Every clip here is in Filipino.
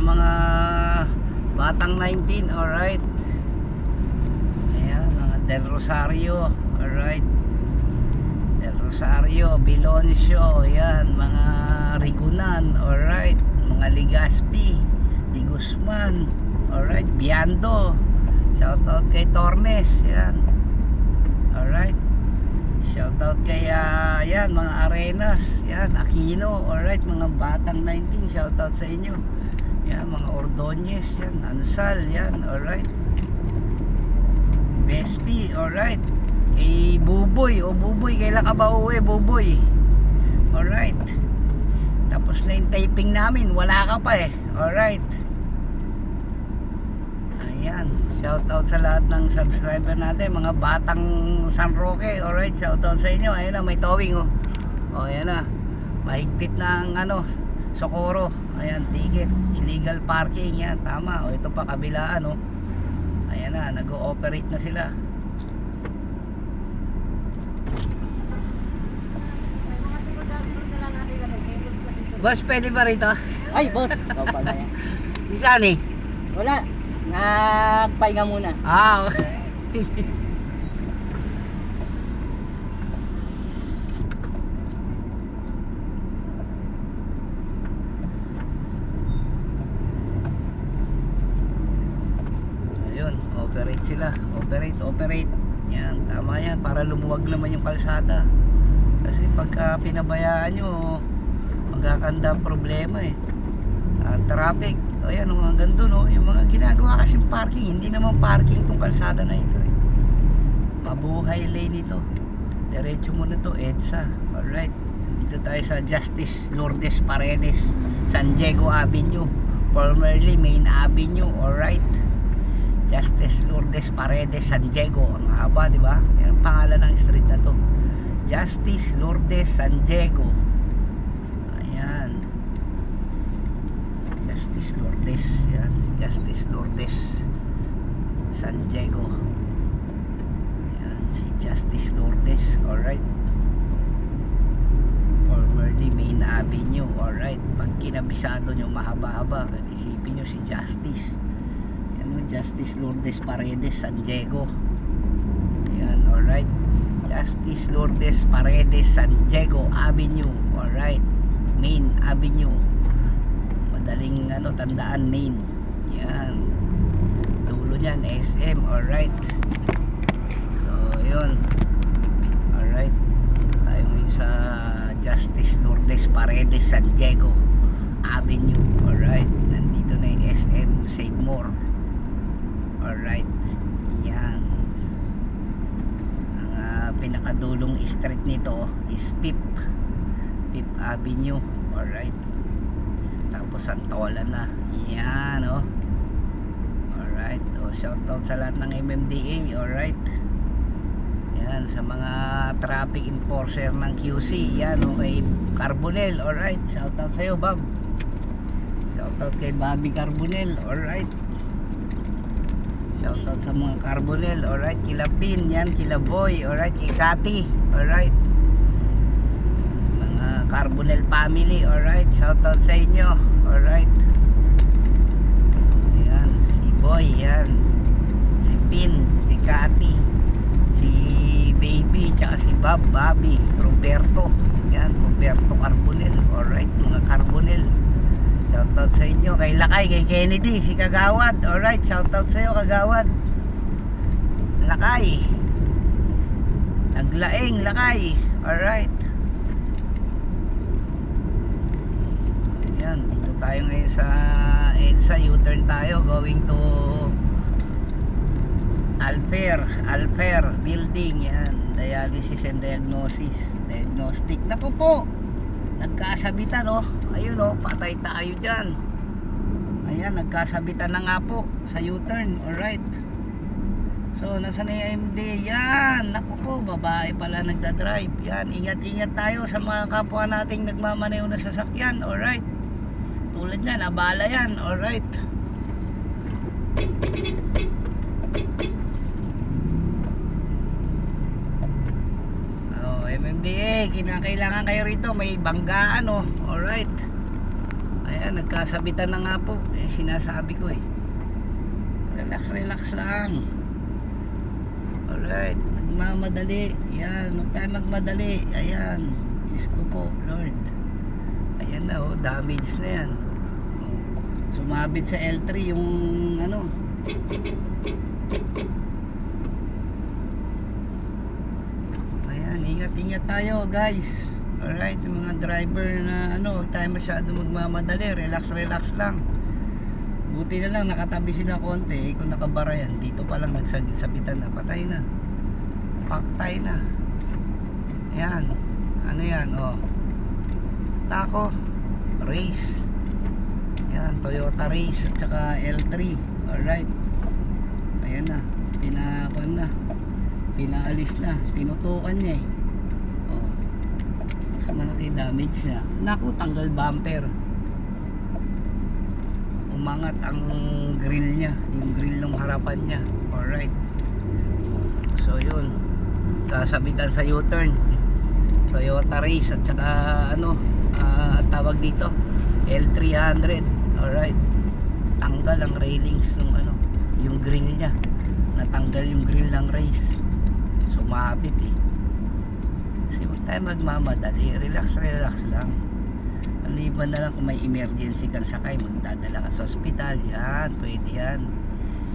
mga batang 19, alright. Ayan, mga Del Rosario, alright. Del Rosario, Biloncio, ayan, mga Rigunan, alright. Mga Ligaspi, Di Guzman, alright. Biando, shoutout kay Tornes, ayan. Alright. Shoutout kay ah, yan, mga Arenas, yan, Aquino, alright, mga batang 19, shoutout sa inyo. Yan, mga Ordonez, yan, Ansal, yan, alright. Bespi, alright. Kay Buboy, o Buboy, kailan ka ba uwi, Buboy? Alright. Tapos na yung taping namin, wala ka pa eh. Alright. Ayan, shout out sa lahat ng subscriber natin, mga batang San Roque. Alright, shout out sa inyo. Ayun na, may towing oh. Oh, ayan na. Mahigpit ng ano, Socorro. Ayan, ticket. Illegal parking. Yan, tama. O, ito pa kabilaan oh. Ayan na, nag-ooperate na sila. Boss, pwede ba rito? Ay, boss. Ikaw pala yan. Saan eh? Wala. Nagpahinga muna. Ah, okay. Ayun, operate sila. Operate, operate. Yan, tama yan. Para lumuwag naman yung kalsada. Kasi pagka pinabayaan nyo, magkakanda problema eh. Ah, traffic. Ayan, oh, hanggang doon, oh, yung mga ginagawa kasing parking, hindi naman parking tong kalsada na ito eh. Mabuhay lane ito. Diretso mo na to, EDSA. Alright. Dito tayo sa Justice Lourdes Paredes, San Diego Avenue. Formerly Main Avenue, alright. Justice Lourdes Paredes, San Diego. Ang haba, di ba? Yan ang pangalan ng street na to. Justice Lourdes, San Diego. Ayan. Justice Lourdes. Yan. Justice Lourdes, San Diego. Yan. Si Justice Lourdes. Alright. Formerly Main Avenue. Alright. Pag kinabisado nyo mahaba-haba, isipin nyo si Justice. Yan mo, Justice Lourdes Paredes, San Diego. Yan, alright. Justice Lourdes Paredes, San Diego Avenue. Alright. Main Avenue. Madaling ano, tandaan main. Yan. Dulo niyan, SM. Alright. So, yun. Alright. Tayo ngayon sa Justice Lourdes Paredes, San Diego Avenue. Alright. Nandito na yung SM. Save more. Alright. Yan. Ang pinakadulong street nito is Pip. Pip Avenue. Alright. Tapos Santola na. Yan, oh. Alright. Oh, shout out sa lahat ng MMDA. Alright. Yan, sa mga traffic enforcer ng QC. Yan, okay. Carbonel. Alright. Shout out sa'yo, Bob. Shout out kay Bobby Carbonel. Alright. Shout out sa mga Carbonel. Alright. Kila Pin. Yan. Kila Boy. Alright. Kay Kati. Alright. Mga Carbonel family. Alright. Shout out sa inyo. Alright. Yan. Si Boy. Yan. Si Pin. Si Kati. Si Baby. Tsaka si Bob. Bobby. Roberto. Yan. Roberto Carbonel. Alright. Mga Carbonel. Shoutout sa inyo kay Lakay, kay Kennedy, si Kagawad. Alright, shoutout sa iyo Kagawad. Lakay. Naglaing, Lakay. Alright. Ayan, dito tayo ngayon sa EDSA. U-turn tayo going to Alfer, Alfer building. Yan, dialysis and diagnosis. Diagnostic. Naku po, nagkasabitan oh. Ayun oh, patay tayo dyan. Ayan, nagkasabitan na nga po sa U-turn. Alright. So, nasa na yung MD? Yan, naku po, babae pala nagda-drive. Yan, ingat-ingat tayo sa mga kapwa nating nagmamaneho na sasakyan. Alright. Tulad yan, abala yan. Alright. Oh, MMDA, kinakailangan kayo rito. May banggaan, oh. Alright. Ayan. Ayan, nagkasabitan na nga po. Eh, sinasabi ko eh. Relax, relax lang. Alright, nagmamadali. Yan, huwag tayo magmadali. Ayan, Diyos ko po, Lord. Ayan na oh, damage na yan. Sumabit sa L3 yung ano. Ayan, ingat-ingat tayo guys. Alright, yung mga driver na ano, tayo masyado magmamadali. Relax, relax lang. Buti na lang nakatabi sila konti. Eh, kung nakabara yan, dito pa lang nagsabitan na. Patay na. Paktay na. Yan. Ano yan, oh. Tako. Race. Yan, Toyota Race at saka L3. Alright. Ayan na. Pinakon na. Pinaalis na. Tinutukan niya eh. Malaki damage niya. Naku, tanggal bumper. Umangat ang grill niya. Yung grill ng harapan niya. Alright. So yun. Kasabitan sa U-turn. Toyota Race at saka ano ah, tawag dito L300 alright tanggal ang railings ng ano yung grill niya natanggal yung grill ng race sumabit eh kasi huwag tayo magmamadali. Relax relax lang. Aliban na lang kung may emergency kang sakay magdadala ka sa ospital. Yan pwede yan.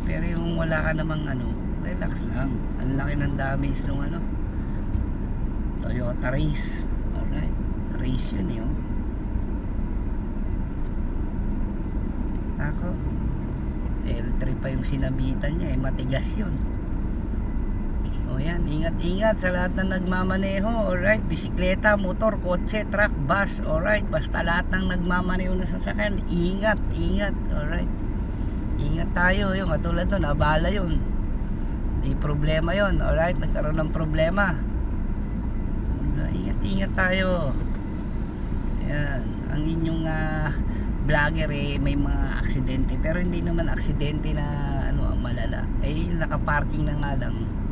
Pero yung wala ka namang ano relax lang. Ang laki ng damage ng ano Toyota Race. Alright race yun oh. ako L3 pa yung sinabitan niya eh matigas yun o yan ingat ingat sa lahat na nagmamaneho alright? Bisikleta, motor, kotse, truck, bus alright? Basta lahat ng nagmamaneho na sasakyan ingat ingat alright? Ingat tayo yung katulad nun abala yun. Di problema yun alright? Nagkaroon ng problema. Ingat ingat tayo. Yan ang inyong ah, vlogger eh may mga aksidente pero hindi naman aksidente na ano malala. Eh nakaparking na nga lang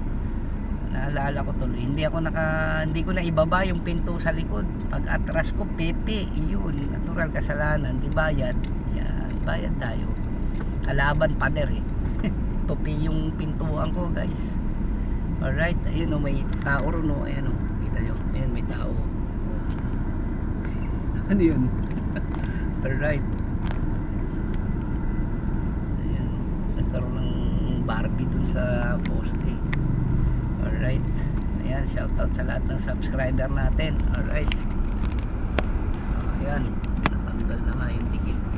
naalala ko tuloy. Hindi ako naka hindi ko na ibaba yung pinto sa likod. Pag atras ko pepe yun natural kasalanan di bayad. Yan bayad tayo. Kalaban pader eh. Tupi yung pintuan ko guys. Alright ayun o may tao ron o ayan o kita nyo. Ayan may tao. Ano yun? Alright. Ayan nagkaroon ng Barbie dun sa alright. Ayan shoutout sa lahat ng subscriber natin. Alright. So ayan. Natanggal na nga yung dikit